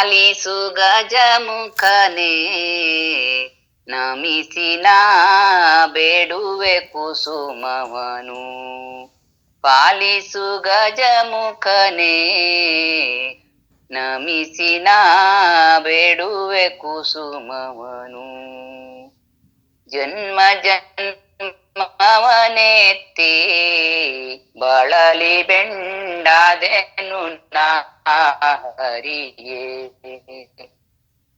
ಪಾಲಿಸು ಗಜಮುಖನೇ ನಮಿಸಿನ ಬೇಡುವೆ ಕುಸುಮವನು. ಪಾಲಿಸು ಗಜಮುಖನೇ ನಮಿಸಿನ ಬೇಡುವೆ ಕುಸುಮವನು. ಜನ್ಮ ಜನ್ಮವನೆತ್ತಿ ಬಳಲಿ ಬೆಂಡಾದೆನು ನಾ ಹರಿಯೇ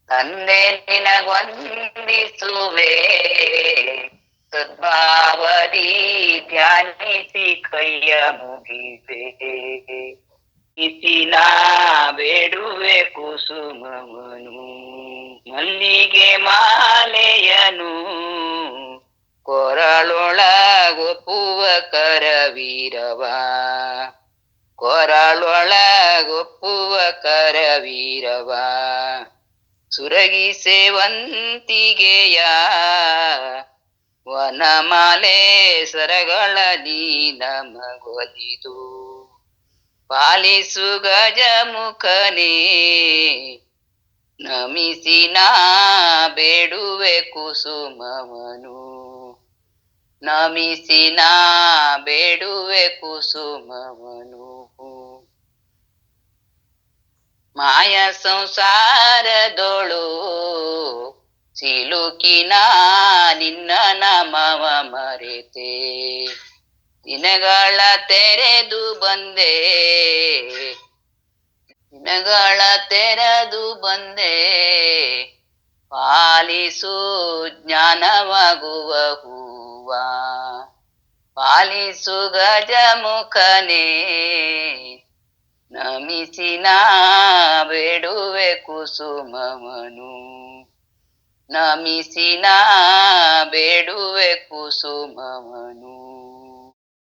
ತಂದೆ ನಿನಗೊಂದಿಸುವೆ. ಸದ್ಭಾವದಿ ಧ್ಯಾನಿಸಿ ಕೈಯ ಮುಗಿವೆ ಇತಿನ ಬೇಡುವೆ ಕುಸುಮವನು. ಮಲ್ಲಿಗೆ ಮಾಲೆಯನು. ಕೊರಳೊಳಗೊಪ್ಪುವ ಕರವೀರವ. ಕೊರಳೊಳಗೊಪ್ಪುವ ಕರವೀರವ. ಸುರಗಿ ಸೇವಂತಿಗೆಯ ವನಮಾಲೆ ಸರಗಳ ನಮಗೊಲಿದು ಪಾಲಿಸು ಗಜಮುಖನೇ ನಮಿಸಿನ ಬೇಡುವೆ ಕುಸುಮವನು. ನಮಿಸಿನ ಬೇಡುವೆ ಕುಸುಮವನು. ಮಾಯ ಸಂಸಾರದೊಳು ಸಿಲುಕಿನ ನಿನ್ನ ನಮವ ಮರೆತೆ. ದಿನಗಳ ತೆರೆದು ಬಂದೆ. ದಿನಗಳ ತೆರೆದು ಬಂದೆ. ಪಾಲಿಸು ಜ್ಞಾನವಾಗುವ ಹೂವ ಪಾಲಿಸು ಗಜಮುಖನೇ ನಮಿಸಿನ ಬೇಡುವೆ ಕುಸುಮವನು. ನಮಿಸಿನ ಬೇಡುವೆ ಕುಸುಮವನು.